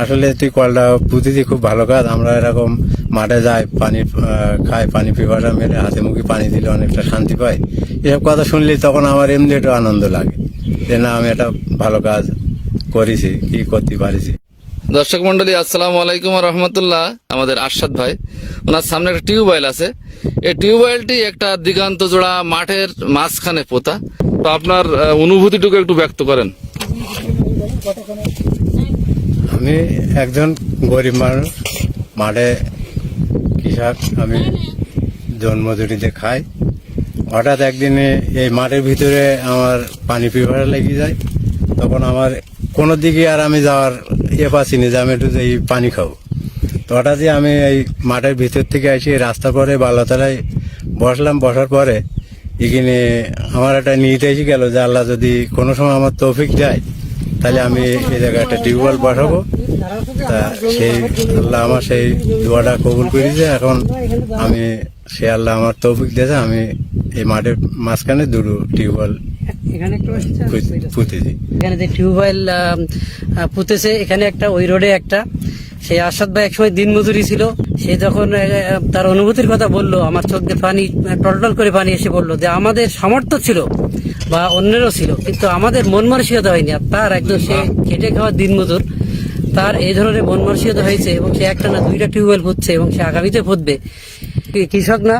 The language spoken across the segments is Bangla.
আসলে তুই কলটা পুঁতিছি খুব ভালো কাজ। আমরা এরকম মাঠে যাই, পানি খাই, পানি পিপাটা মেরে হাতে মুখে পানি দিলে অনেকটা শান্তি পাই। এসব কথা শুনলি তখন আমার এমনি একটু আনন্দ লাগে যে, না, আমি একটা ভালো কাজ করেছি, কি করতে পারিছি? দর্শক মন্ডলী আসসালামু আলাইকুম রহমতুল্লাহ। আমাদের আরশাদ ভাই, ওনার সামনে একটা টিউবওয়েল আছে। এই টিউবওয়েলটি একটা দিগান্ত জোড়া মাঠের মাঝখানে পোতা। তো আপনার অনুভূতিটুকু একটু ব্যক্ত করেন। আমি একজন গরিব মানুষ। মাঠে কৃষক, আমি জন্মজুরিতে খাই। হঠাৎ একদিনে এই মাঠের ভিতরে আমার পানি পিপাসা লেগে যায়। তখন আমার কোনো দিকে আর আমি যাওয়ার ইয়ে পাচ্ছি না যে আমি একটু এই পানি খাব। তো হঠাৎই আমি এই মাঠের ভিতর থেকে আসি রাস্তা পরে বালাতলায় বসলাম। বসার পরে এখানে আমার একটা নিতে এসে গেল যে আল্লাহ যদি কোনো সময় আমার তৌফিক যায় তাহলে আমি এই জায়গায় একটা টিউবওয়েল বসাবো তা সেই আল্লাহ আমার সেই দোয়াটা কবুল করেছে এখন আমি সে আল্লাহ আমার তৌফিক দিয়েছে আমি এই মাঠের মাঝখানে দুটো টিউবওয়েল এখানে একটা পুঁতেছি। এখানে যে টিউবওয়েল পুঁতেছে এখানে একটা ওই রোডে একটা। সেই আসাদ ভাই একসময় দিন মজুরি ছিল। সে যখন তার অনুভূতির কথা বলল আমার চোখ দিয়ে পানি টলটল করে পানি এসে বলল যে আমাদের সামর্থ্য ছিল বা অন্যেরও ছিল কিন্তু আমাদের মন মানসিকতা হয়নি। আর তার একদম সে খেটে খাওয়া দিন মজুর তার এই ধরনের মন মানসিকতা হয়েছে এবং সে একটা না দুইটা টিউবওয়েল পুঁতছে এবং সে আগামীতে কি- কৃষক না?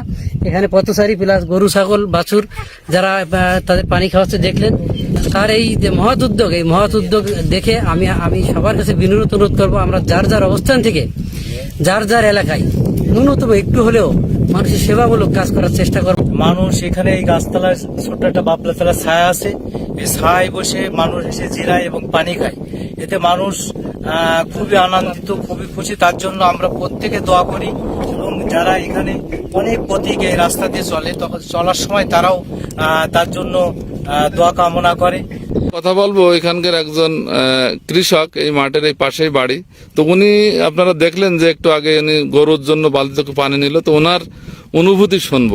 এখানে পথচারী প্লাস গরু ছাগল বাছুর যারা তাদের পানি খাওয়াচ্ছে দেখলেন। তার এই যে মহৎ উদ্যোগ এই মহৎ উদ্যোগ দেখে আমি আমি সবার কাছে বিনোদ অনুরোধ করব আমরা যার যার অবস্থান থেকে যার যার এলাকায় ন্যূনতম একটু হলেও মানুষের সেবামূলক কাজ করার চেষ্টা করব। মানুষ এখানে এই গাছতলায় ছোট্ট একটা বাপলা তলা ছায়া আছে। এই ছায় বসে মানুষ এসে জিরায় এবং পানি খায়। এতে মানুষ খুবই আনন্দিত, খুবই খুশি। তার জন্য আমরা প্রত্যেকে দোয়া করি। এবং যারা এখানে অনেক পথিক এই রাস্তা দিয়ে চলে, তখন চলার সময় তারাও তার জন্য দোয়া কামনা করে। কথা বলব এখানকার একজন কৃষক এই মাঠের এই পাশেই বাড়ি। তো উনি আপনারা দেখলেন যে একটু আগে উনি গরুর জন্য বালতি থেকে পানি নিল তো ওনার অনুভূতি শুনব।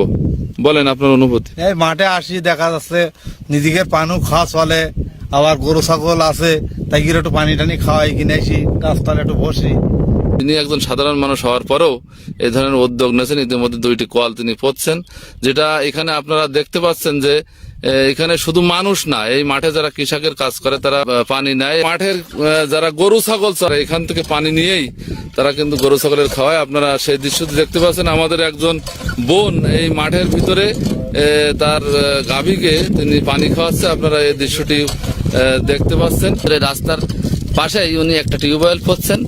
বলেন আপনার অনুভূতি। এই মাঠে আসি দেখা যাচ্ছে নিজেকে পানু খাওয়া চলে আবার গরু ছাগল আছে তাই গিয়ে একটু পানি টানি খাওয়াই কিনে আসি গাছতলা একটু বসি। তিনি একজন সাধারণ মানুষ হওয়ার পরেও এই ধরনের উদ্যোগ নিয়েছেন। ইতিমধ্যে দুইটি কল তিনি পড়ছেন যেটা এখানে আপনারা দেখতে পাচ্ছেন যে এখানে শুধু মানুষ না, এই মাঠে যারা কৃষকের কাজ করে, তারা পানি নেয়। মাঠের যারা গরু, ছাগল চড়ে, এখান থেকে পানি নিয়েই তারা কিন্তু গরু, ছাগলের খাওয়ায়। আপনারা সেই দৃশ্যটি দেখতে পাচ্ছেন, আমাদের একজন বোন এই মাঠের ভিতরে তার গাভীকে তিনি পানি খাওয়াচ্ছে। আপনারা এই দৃশ্যটি দেখতে পাচ্ছেন। রাস্তার পাশেই উনি একটা টিউবওয়েল করছেন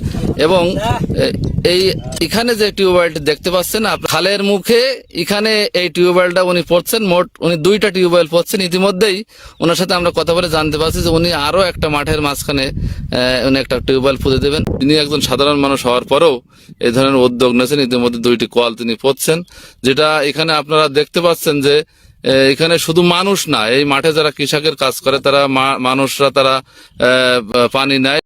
এবং এই, এখানে যে টিউবওয়েলটি দেখতে পাচ্ছেন খালের মুখে এখানে এই টিউবওয়েলটা উনি পড়ছেন, মোট উনি দুইটা টিউবওয়েল পড়ছেন। ইতিমধ্যেই ওনার সাথে আমরা কথা বলে জানতে পারছি যে উনি আরও একটা মাঠের মাঝখানে উনি একটা টিউবওয়েল পুঁতে দেবেন। তিনি একজন সাধারণ মানুষ হওয়ার পরেও এই ধরনের উদ্যোগ নিয়েছেন। ইতিমধ্যে দুইটি কল তিনি পড়ছেন, যেটা এখানে আপনারা দেখতে পাচ্ছেন যে এখানে শুধু মানুষ না, এই মাঠে যারা কৃষকের কাজ করে, তারা মানুষরা তারা পানি নেয়।